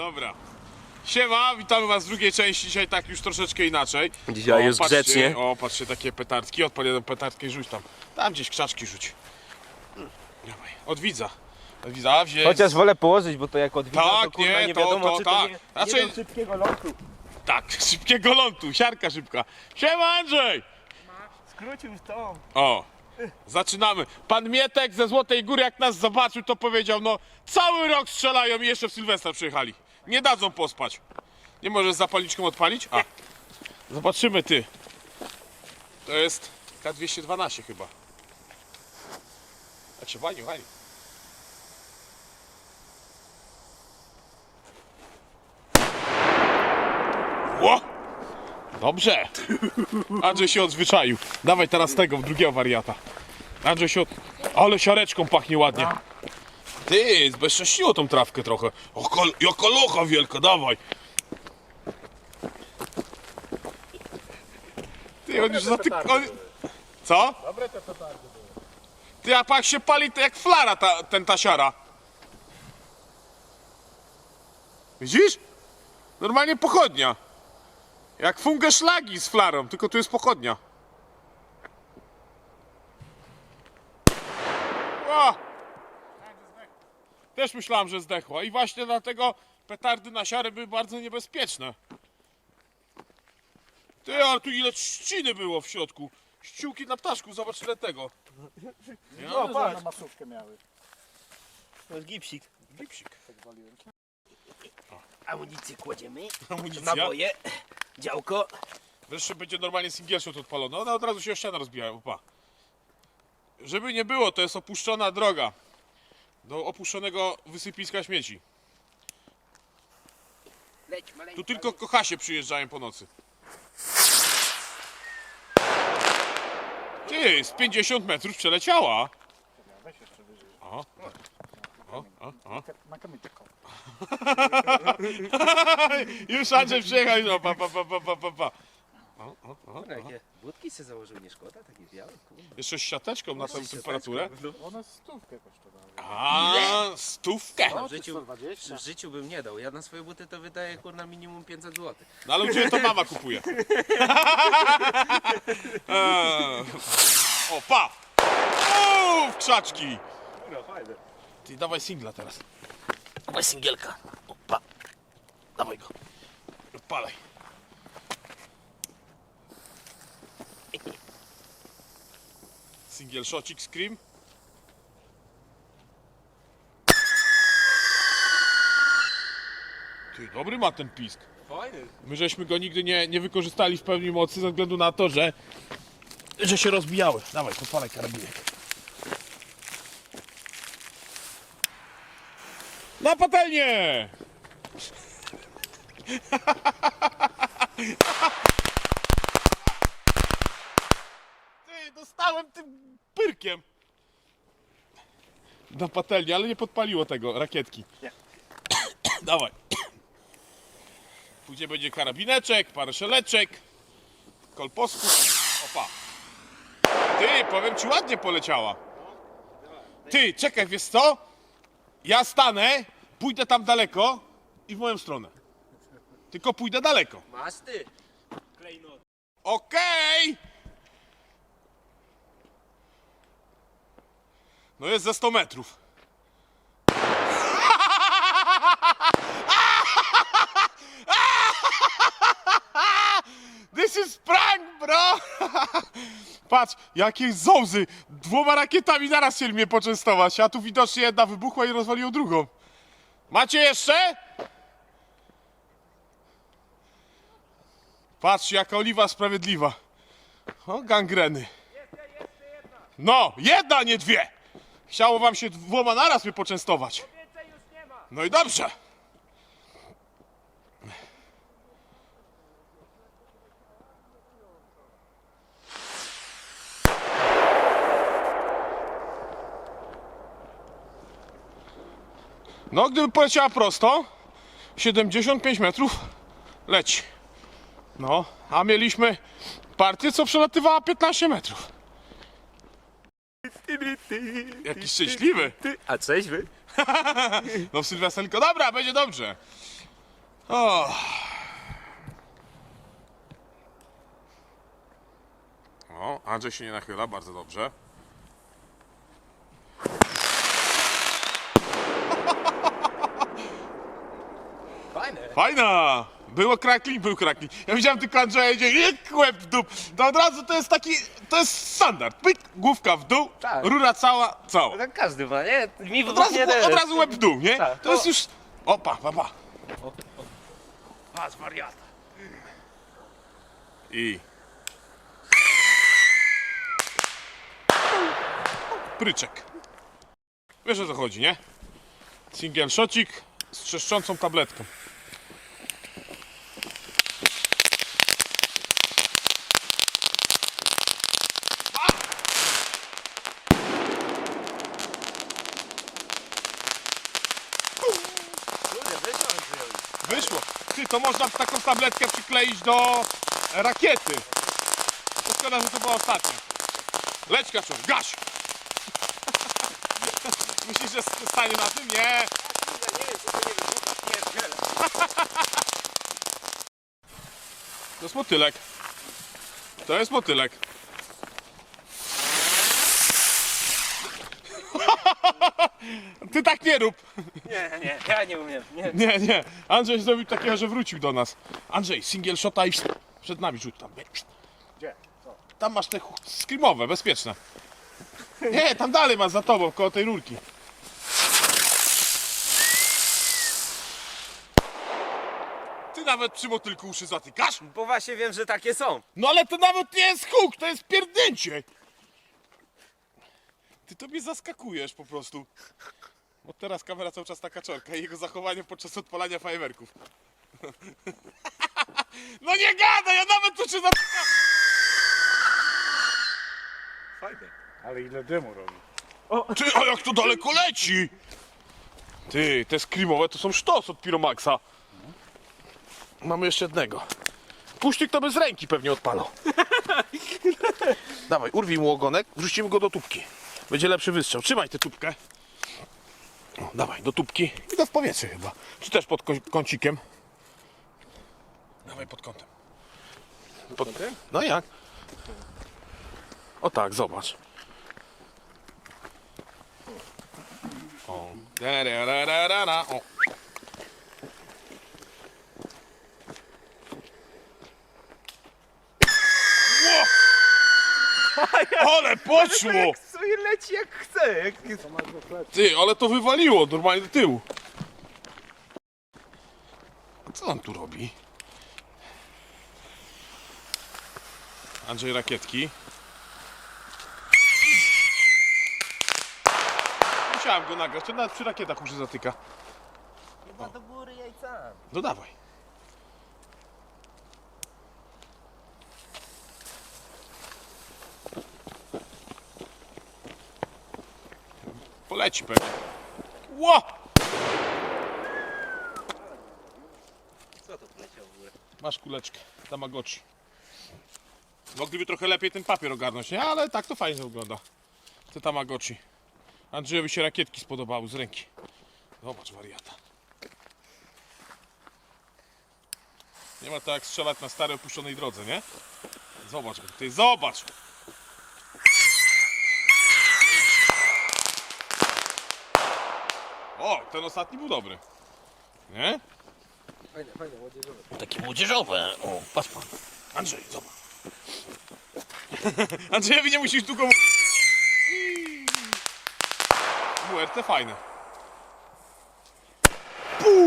Dobra. Siema, witamy was w drugiej części, dzisiaj tak już troszeczkę inaczej. Dzisiaj jest patrzcie, grzecznie. O, patrzcie, takie petardki, odpal jedną petardkę i rzuć tam. Tam gdzieś krzaczki rzuć. Mm, Dawaj, od widza. Od widza, wziąć. Chociaż wolę położyć, bo to jak odwina, Tak, to kurwa nie, nie, to- wiadomo, to czy tak. to nie, Znaczy- nie do szybkiego lotu. Tak, szybkiego lądu, siarka szybka. Siema Andrzej! Skrócił to. O, zaczynamy. Pan Mietek ze Złotej Góry, jak nas zobaczył, to powiedział, no cały rok strzelają i jeszcze w Sylwestra przyjechali. Nie dadzą pospać. Nie możesz zapalniczką odpalić? A, zobaczymy ty. To jest K212 chyba. Jak się wani, wani. Ło! Dobrze. Andrzej się odzwyczaił. Dawaj teraz tego, drugiego wariata. Andrzej się od... Ale siareczką pachnie ładnie. Ty, zbezcześciło tą trawkę trochę. Oko, jaka locha wielka, dawaj. Ty, on już za ty... On... Co? Dobre te petardy były. Ty, a pak się pali to jak flara ta, ten tasiara. Widzisz? Normalnie pochodnia. Jak fungę szlagi z flarą, tylko tu jest pochodnia. Też myślałem, że zdechła i właśnie dlatego petardy na siarę były bardzo niebezpieczne. Ty, ale tu ile trzciny było w środku. Ściółki na ptaszku, zobacz ile tego. No, patrz. na masówkę miały. To jest gipsik. Gipsik. Tak waliłem. Amunicję kładziemy, Amunicja. naboje, działko. Wreszcie będzie normalnie singiel shot odpalony. Ona od razu się o ścianę rozbija, opa. Żeby nie było, to jest opuszczona droga. Do opuszczonego wysypiska śmieci. Leć. Tu tylko kochasie przyjeżdżają po nocy. Ty, z 50 metrów przeleciała. Weź jeszcze wyżej. O, o, o, o. Na kamień tylko. Już Andrzej przyjechał i no, pa, pa, pa, pa, pa, pa, pa. O, o, o, Dobra, o. jakie budki sobie założył, nie szkoda, takie białe, kurwa. Jeszcze z siateczką na tę temperaturę. One stówkę kosztowały. A, stówkę. No, w życiu- 120. W życiu bym nie dał, ja na swoje buty to wydaję kurna minimum 500 zł. No ale u Ciebie to mama kupuje. Eee. O, pa! W krzaczki! Kurwa, fajne. Ty dawaj singla teraz. Dawaj singielka. Opa. Dawaj go. Odpalaj. Singiel shotcik scream. Ty, dobry ma ten pisk. Fajny. My żeśmy go nigdy nie, nie wykorzystali w pełni mocy ze względu na to, że, że się rozbijały. Dawaj, podpalaj karabinek. Na patelnię! Ty, dostałem tym pyrkiem. Na patelnię, ale nie podpaliło tego, rakietki. Nie. Dawaj. Później będzie karabineczek, parę szeleczek, kolposków. Opa. Ty, powiem ci, ładnie poleciała. Ty, czekaj, wiesz co? Ja stanę, pójdę tam daleko i w moją stronę. Tylko pójdę daleko. Masz ty. Klejnot. Okej! No jest ze 100 metrów. This is prank, bro! Patrz, jakie zołzy! Dwoma rakietami naraz chcieli mnie poczęstować, a tu widocznie jedna wybuchła i rozwaliła drugą. Macie jeszcze? Patrz, jaka oliwa sprawiedliwa. O, gangreny. No, jedna, nie dwie. Chciało wam się dwoma naraz mnie poczęstować. No i dobrze. No, gdyby poleciała prosto, 75 metrów leci. No, a mieliśmy partię, co przelatywała 15 metrów. Jaki szczęśliwy. A trzeźwy? No w Sylwestrynko, dobra, będzie dobrze. O. o, Andrzej się nie nachyla, bardzo dobrze. Fajne. Fajna! Było krakli, był krakli. Ja widziałem tylko Andrzeja idzie, łeb w dół. To od razu to jest taki, to jest standard. Pyk, główka w dół, Tak. rura cała, cała. Tak każdy ma, nie? Mi Od razu, nie od razu łeb w dół, nie? Tak. To jest już... Opa, pa, pa. A, zwariata. I... Pryczek. Wiesz o co chodzi, nie? Single shotcik z trzeszczącą tabletką. Kurde, wyszło Andrzejowi. Wyszło. Ty, to można taką tabletkę przykleić do rakiety. To Szkoda, że to była ostatnia. Leć kaczor, gaś! Myślisz, że stanie na tym? Nie! To jest motylek. To jest motylek. Ty tak nie rób. Nie, nie, ja nie umiem. Nie. Nie, nie. Andrzej zrobił takiego, że wrócił do nas. Andrzej, single shota i przed nami rzuć tam. Gdzie? Co? Tam masz te hu- screamowe, bezpieczne. Nie, tam dalej masz za tobą, koło tej rurki. Ty nawet przy motylku uszy zatykasz? Bo właśnie wiem, że takie są. No ale to nawet nie jest huk, to jest pierdnięcie. Ty to mnie zaskakujesz po prostu. Bo teraz kamera cały czas na kaczorka i jego zachowanie podczas odpalania fajerwerków. No nie gadaj, ja nawet tu się zatykam. Fajne. Ale ile dymu robi. Ty, a jak to daleko leci? Ty, te screamowe to są sztos od Piromaxa. Mamy jeszcze jednego. Puścik to bez ręki pewnie odpalał. Dawaj, urwij mu ogonek, wrzucimy go do tubki. Będzie lepszy wystrzał. Trzymaj tę tubkę. O, dawaj, do tubki. I to w powietrze chyba. Czy też pod ką- kącikiem? Dawaj pod kątem. Pod... No jak? O tak, zobacz. O. Da-da-da-da-da. o. Ło! Ale poszło! sobie leci jak chce. Jak... Ty, ale to wywaliło normalnie do tyłu. A co on tu robi? Andrzej Rakietki. Musiałem go nagrać, to nawet przy rakietach uszy zatyka. Chyba do góry jajcami. No dawaj. Poleci pewnie. Ło! Co to poleciał w górę? Masz kuleczkę, Tamagotchi. Mogliby trochę lepiej ten papier ogarnąć, nie? Ale tak to fajnie wygląda. Te Tamagotchi. Andrzejowi się rakietki spodobały z ręki. Zobacz wariata. Nie ma to jak strzelać na starej opuszczonej drodze, nie? Zobacz, go, ty zobacz! O, ten ostatni był dobry. Nie? Fajne, fajne, młodzieżowe. Takie młodzieżowe. O, patrz pan. Andrzej, zobacz. Andrzejowi nie musisz długo mówić. WRT fajne. Puu!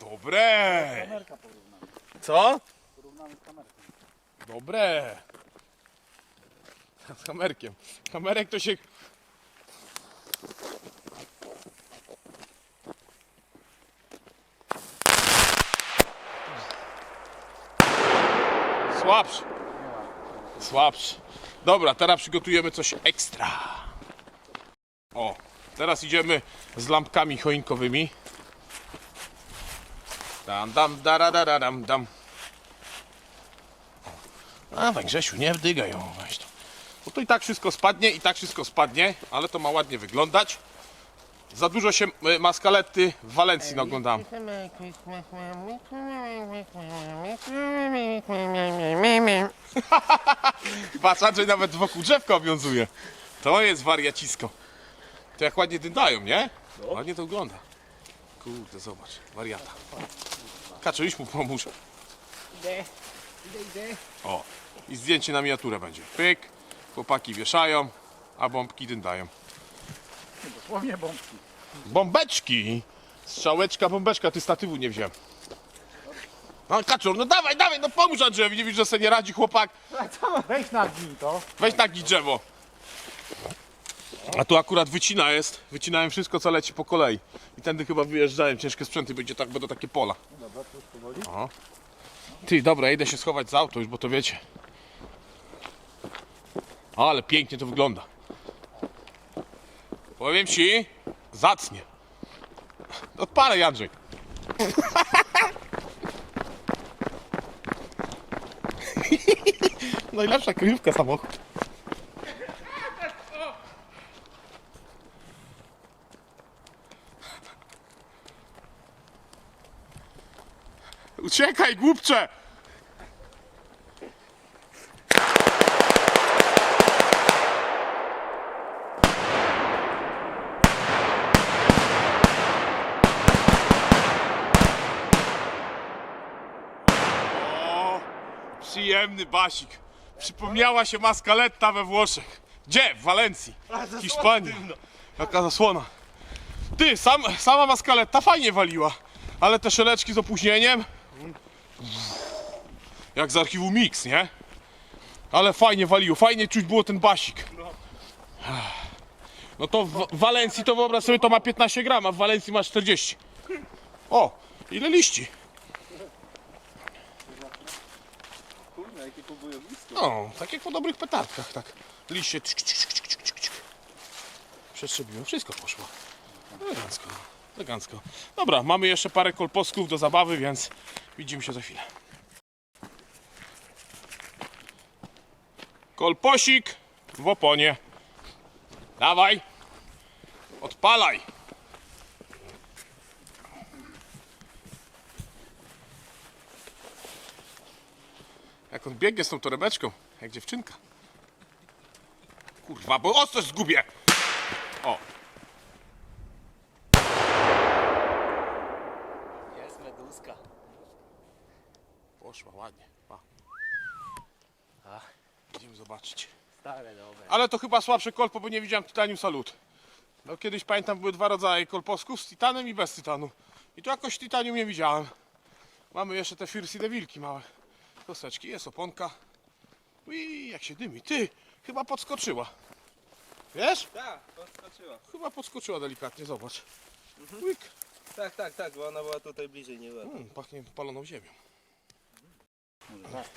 Dobre! Kamerka porównamy. Co? Porównamy z kamerką. Dobre. Z kamerkiem. Kamerek to się... Słabszy. Słabszy. Dobra, teraz przygotujemy coś ekstra. O, teraz idziemy z lampkami choinkowymi. Dam, dam, dara, dara, dam, dam. Dawaj Grzesiu, nie wdygaj weź. Bo to i tak wszystko spadnie, i tak wszystko spadnie, ale to ma ładnie wyglądać. Za dużo się e, maskalety w Walencji oglądam. Patrz, Andrzej nawet wokół drzewka obowiązuje. To jest wariacisko. To jak ładnie dydają, nie? Ładnie to wygląda. Kurde, zobacz, wariata. Kaczo, idź mu pomóż. Idę, idę, idę. O, i zdjęcie na miniaturę będzie. Pyk, chłopaki wieszają, a bombki dyndają. Dosłownie bombki. Bombeczki! Strzałeczka, bombeczka, ty statywu nie wziąłem. No Kaczor, no dawaj, dawaj, no pomóż Andrzejowi, nie widzisz, że sobie nie radzi chłopak. Weź na nim to. Weź taki drzewo. A tu akurat wycina jest. Wycinałem wszystko, co leci po kolei. I tędy chyba wyjeżdżałem. Ciężkie sprzęty, będzie tak, będą takie pola. Dobra, to już powoli. Ty, dobra, idę się schować za auto już, bo to wiecie. Ale pięknie to wygląda. Powiem ci, zacnie. Odpalę, Andrzej. Najlepsza kryjówka samochód. Uciekaj, głupcze! O, przyjemny basik. Przypomniała się maskaletta we Włoszech. Gdzie? W Walencji. Hiszpanii. Jaka zasłona. Ty, sam, sama maskaletta fajnie waliła. Ale te szeleczki z opóźnieniem. Jak z archiwum Mix, nie? Ale fajnie waliło, fajnie czuć było ten basik. No to w Walencji to wyobraź sobie to ma 15 gram, a w Walencji ma 40. O, ile liści? Jakie pobojowisko. No, tak jak po dobrych petardkach, tak. Liście. Przetrzebiłem, wszystko poszło. Elegancko, elegancko. Dobra, mamy jeszcze parę kolposków do zabawy, więc widzimy się za chwilę. Kolposik w oponie. Dawaj. Odpalaj. Jak on biegnie z tą torebeczką, jak dziewczynka. Kurwa, bo ostrość zgubię. O, Jest meduska. poszła ładnie. Pa. Ach. Idziemy zobaczyć. Stare, dobre. Ale to chyba słabsze kolpo, bo nie widziałem Titanium Salut. No kiedyś pamiętam były dwa rodzaje kolposków z tytanem i bez tytanu. I tu jakoś Titanium nie widziałem. Mamy jeszcze te Firsy Devilki małe. Kosteczki, jest oponka. Ui, jak się dymi. Ty, chyba podskoczyła. Wiesz? Tak, podskoczyła. Chyba podskoczyła delikatnie, zobacz. Łyk. Tak, tak, tak, bo ona była tutaj bliżej, nie była. Mm, pachnie paloną ziemią. Tak.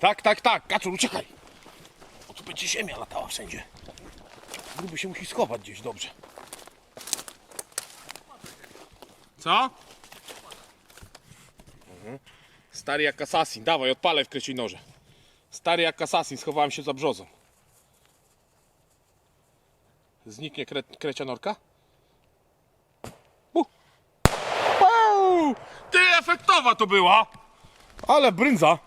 Tak, tak, tak, Kaczor, uciekaj! Bo tu będzie ziemia latała wszędzie. Gruby się musi schować gdzieś dobrze. Co? Stary jak asasin, dawaj, odpalaj w kreci noże. Stary jak asasin, schowałem się za brzozą. Zniknie kre krecianorka? U. Pau! Ty, efektowa to była! Ale brędza!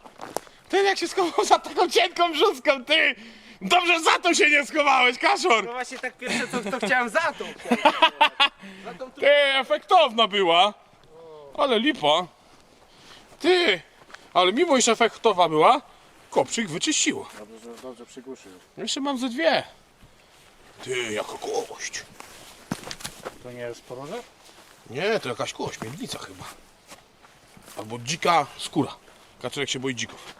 Ten jak się schował za taką cienką brzuską, ty! Dobrze za to się nie schowałeś, Kaszor! No właśnie tak pierwsze co, to chciałem za tu... Ty, efektowna była! Ale lipa! Ty! Ale mimo iż efektowa była, kopczyk wyczyściło. Dobrze, że dobrze przygłuszył. Jeszcze mam ze dwie. Ty, jaka kość! To nie jest poroże? Nie, to jakaś kość, miednica chyba. Albo dzika skóra. Kaczorek się boi dzików.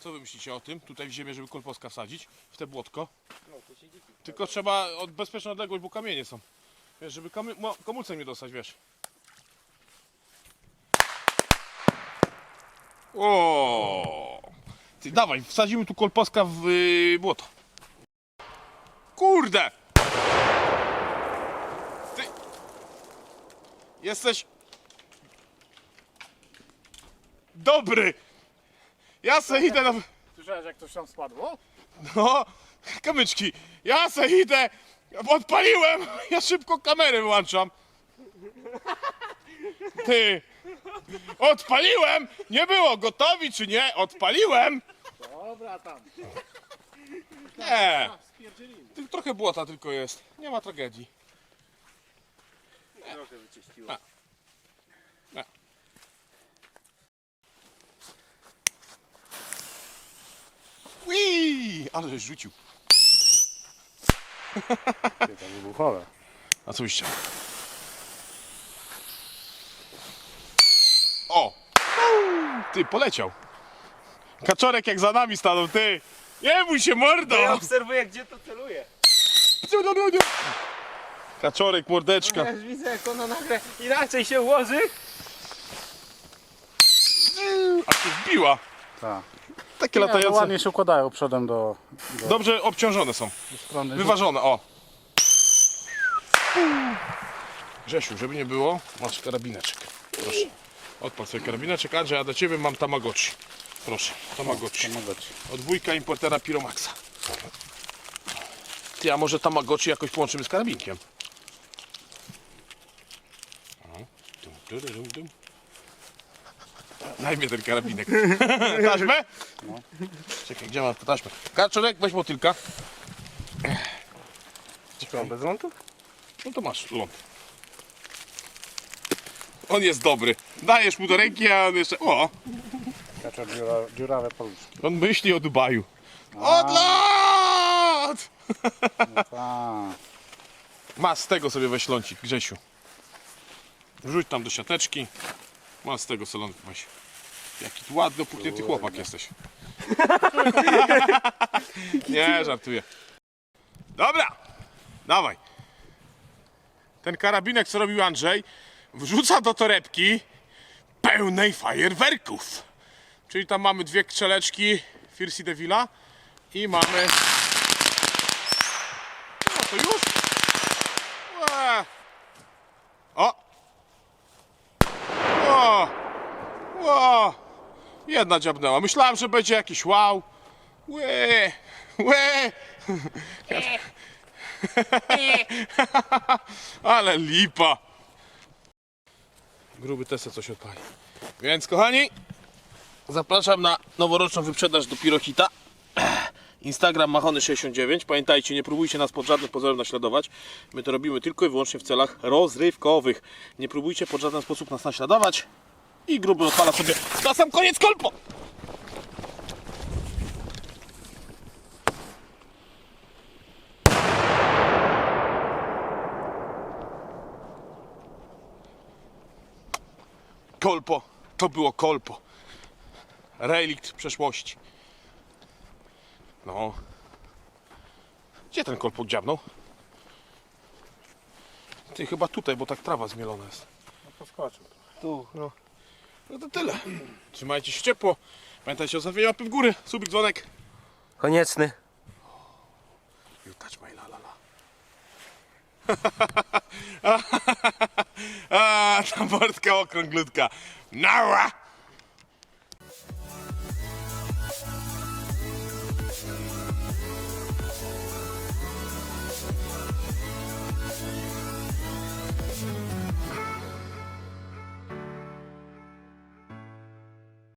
Co wy myślicie o tym? Tutaj w ziemię, żeby kolposka wsadzić? W te błotko? No, tu się dziki. Tylko trzeba od bezpieczną odległość, bo kamienie są. Wiesz, żeby kamy, mo- komulcem nie dostać, wiesz. O! Ty dawaj, wsadzimy tu kolposka w y, błoto. Kurde! Ty! Jesteś... Dobry! Ja se idę na... Słyszałeś jak coś tam spadło? No, Kamyczki, ja se idę, odpaliłem, ja szybko kamerę wyłączam. Ty, odpaliłem, nie było gotowi czy nie, odpaliłem. Dobra tam. Nie, Ty- trochę błota tylko jest, nie ma tragedii. Trochę wyczyściło. A. Ui, ale rzucił. To wybuchowe. A co byś chciał? O! Ty, poleciał. Kaczorek jak za nami stanął, ty! Nie bój się, mordo! Ja obserwuję, gdzie to celuje. Kaczorek, mordeczka. Ja już widzę, jak ona nagle inaczej się ułoży. A się wbiła. Tak. Takie Nie, no latające. ładnie się układają przodem do, do, Dobrze obciążone są. strony. Wyważone, o. Grzesiu, żeby nie było, masz karabineczek. Proszę. Odpal sobie karabineczek. Andrzej, a do ciebie mam Tamagotchi. Proszę, Tamagotchi. Tamagotchi. Od wujka importera Piromaxa. Ty, a może Tamagotchi jakoś połączymy z karabinkiem? Daj mi ten karabinek. Taśmę? Czekaj, gdzie mam tę taśmę? Kaczorek, weź motylka. Czekaj, Bez lądu? no to masz ląd. On jest dobry. Dajesz mu do ręki, a on jeszcze... O! Kaczor dziura, dziurawe paluszki. On myśli o Dubaju. Odlot! Tak. Masz z tego sobie weź lącik, Grzesiu. Wrzuć tam do siateczki. Masz z tego solonkę weź. Jaki tu ładny, opuchnięty chłopak jesteś. Nie, żartuję. Dobra, dawaj. Ten karabinek, co robił Andrzej, wrzuca do torebki pełnej fajerwerków. Czyli tam mamy dwie krzeleczki Firsi Devila i mamy... No to już. Ła. O! O! O! Jedna dziabnęła. Myślałem, że będzie jakiś wow. Łe! Łe! Ale lipa. Gruby tesę coś odpali. Więc kochani, zapraszam na noworoczną wyprzedaż do Pirohita. Instagram Machony69. Pamiętajcie, nie próbujcie nas pod żadnym pozorem naśladować. My to robimy tylko i wyłącznie w celach rozrywkowych. Nie próbujcie pod żaden sposób nas naśladować. I gruby odpala sobie na sam koniec kolpo. Kolpo, to było kolpo. Relikt przeszłości. No. Gdzie ten kolpo dziabnął? Ty chyba tutaj, bo tak trawa zmielona jest. No poskoczył. Tu, no. No to tyle. Trzymajcie się ciepło. Pamiętajcie o zostawieniu łapy w górę. Subik, dzwonek. Konieczny. You touch my la la la. A, ta mordka okrąglutka. Nara!